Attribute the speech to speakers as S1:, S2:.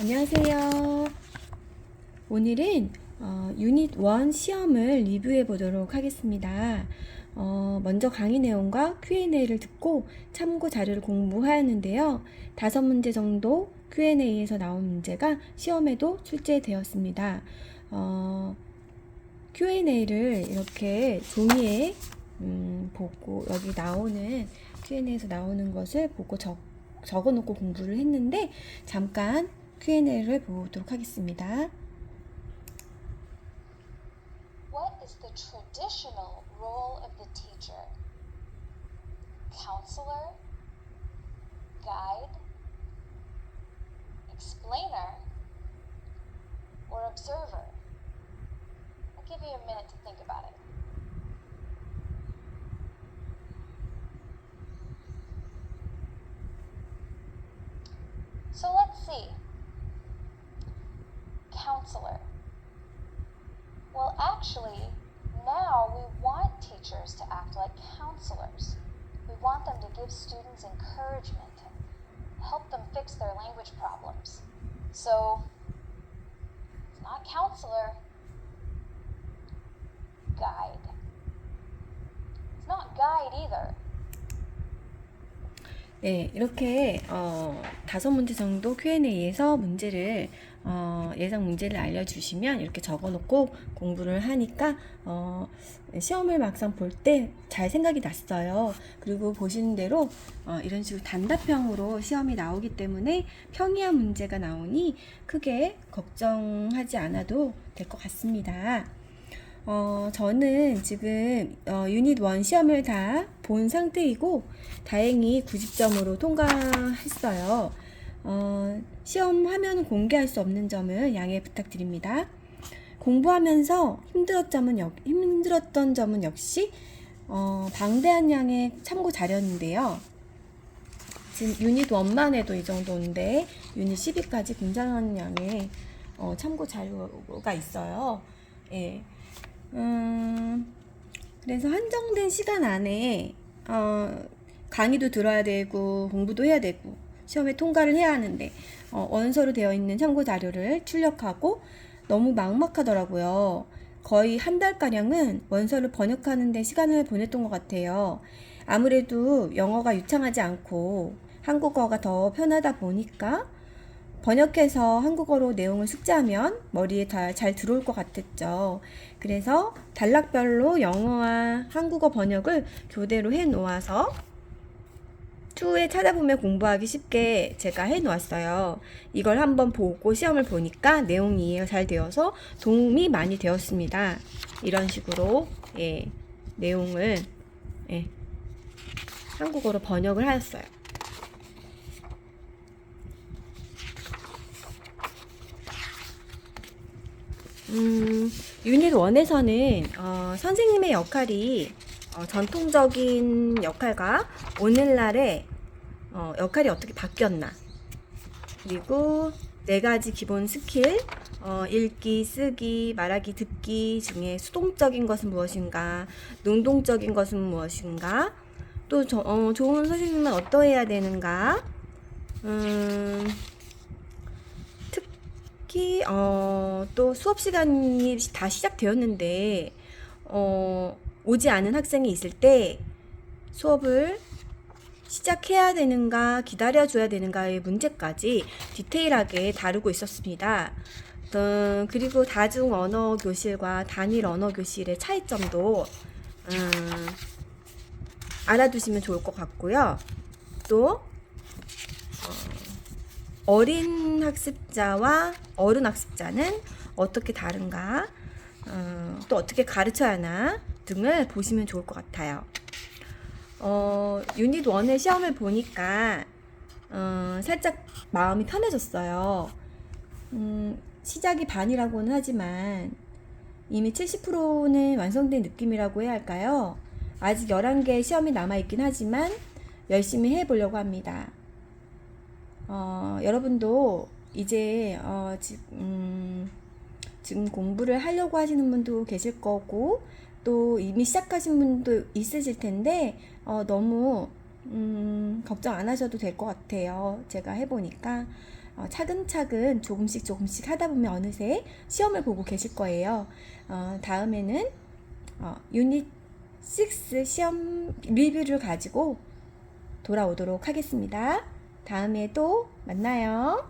S1: 안녕하세요. 오늘은 어, 유닛 1 시험을 리뷰해 보도록 하겠습니다. 어, 먼저 강의 내용과 Q&A를 듣고 참고 자료를 공부하였는데요. 다섯 문제 정도 Q&A에서 나온 문제가 시험에도 출제되었습니다. 어, Q&A를 이렇게 종이에 음, 보고 여기 나오는 Q&A에서 나오는 것을 보고 적, 적어놓고 공부를 했는데 잠깐 Q&A를 보도록 하겠습니다.
S2: What is the traditional role of the teacher? Counselor? Guide? Explainer? Or observer? I'll give you a minute to think about it. So let's see. Counselor. Well, actually, now we want teachers to act like counselors. We want them to give students encouragement and help them fix their language problems. So, it's not counselor, guide. It's not guide either.
S1: 네, 이렇게 어, 다섯 문제 정도 Q&A에서 문제를 어, 예상 문제를 알려주시면 이렇게 적어놓고 공부를 하니까 어, 시험을 막상 볼 때 잘 생각이 났어요. 그리고 보시는 대로 어, 이런 식으로 단답형으로 시험이 나오기 때문에 평이한 문제가 나오니 크게 걱정하지 않아도 될 것 같습니다. 어, 저는 지금 어, 유닛 1 시험을 다 본 상태이고 다행히 90점으로 통과했어요. 어, 시험 화면은 공개할 수 없는 점을 양해 부탁드립니다. 공부하면서 힘들었던 점은, 역, 힘들었던 점은 역시 어, 방대한 양의 참고 자료인데요. 지금 유닛 1만 해도 이 정도인데 유닛 12까지 굉장한 양의 어, 참고 자료가 있어요. 예. 음, 그래서 한정된 시간 안에 어, 강의도 들어야 되고 공부도 해야 되고 시험에 통과를 해야 하는데 어, 원서로 되어 있는 참고 자료를 출력하고 너무 막막하더라고요. 거의 한 달가량은 원서를 번역하는 데 시간을 보냈던 것 같아요. 아무래도 영어가 유창하지 않고 한국어가 더 편하다 보니까 번역해서 한국어로 내용을 숙지하면 머리에 다 잘 들어올 것 같았죠. 그래서 단락별로 영어와 한국어 번역을 교대로 해 놓아서 추후에 찾아보면 공부하기 쉽게 제가 해 놓았어요. 이걸 한번 보고 시험을 보니까 내용이 이해가 잘 되어서 도움이 많이 되었습니다. 이런 식으로 예, 내용을 예, 한국어로 번역을 하였어요. 음, 유닛 1에서는 어, 선생님의 역할이 어, 전통적인 역할과 오늘날의 어, 역할이 어떻게 바뀌었나. 그리고 네 가지 기본 스킬 어, 읽기, 쓰기, 말하기, 듣기 중에 수동적인 것은 무엇인가 능동적인 것은 무엇인가. 또 저, 어, 좋은 선생님은 어떠해야 되는가. 음, 특히 어, 또 수업 시간이 다 시작되었는데 어, 오지 않은 학생이 있을 때 수업을 시작해야 되는가 기다려줘야 되는가의 문제까지 디테일하게 다루고 있었습니다. 어, 그리고 다중 언어 교실과 단일 언어 교실의 차이점도 음, 알아두시면 좋을 것 같고요. 또 어린 학습자와 어른 학습자는 어떻게 다른가, 어, 또 어떻게 가르쳐야 하나 등을 보시면 좋을 것 같아요. 어, 유닛 1의 시험을 보니까 어, 살짝 마음이 편해졌어요. 음, 시작이 반이라고는 하지만 이미 70%는 완성된 느낌이라고 해야 할까요? 아직 11개의 시험이 남아있긴 하지만 열심히 해보려고 합니다. 어, 여러분도 이제 어, 지, 음, 지금 공부를 하려고 하시는 분도 계실 거고 또 이미 시작하신 분도 있으실 텐데 어, 너무 음, 걱정 안 하셔도 될 것 같아요. 제가 해보니까 어, 차근차근 조금씩 조금씩 하다 보면 어느새 시험을 보고 계실 거예요. 어, 다음에는 어, 유닛 6 시험 리뷰를 가지고 돌아오도록 하겠습니다. 다음에 또 만나요.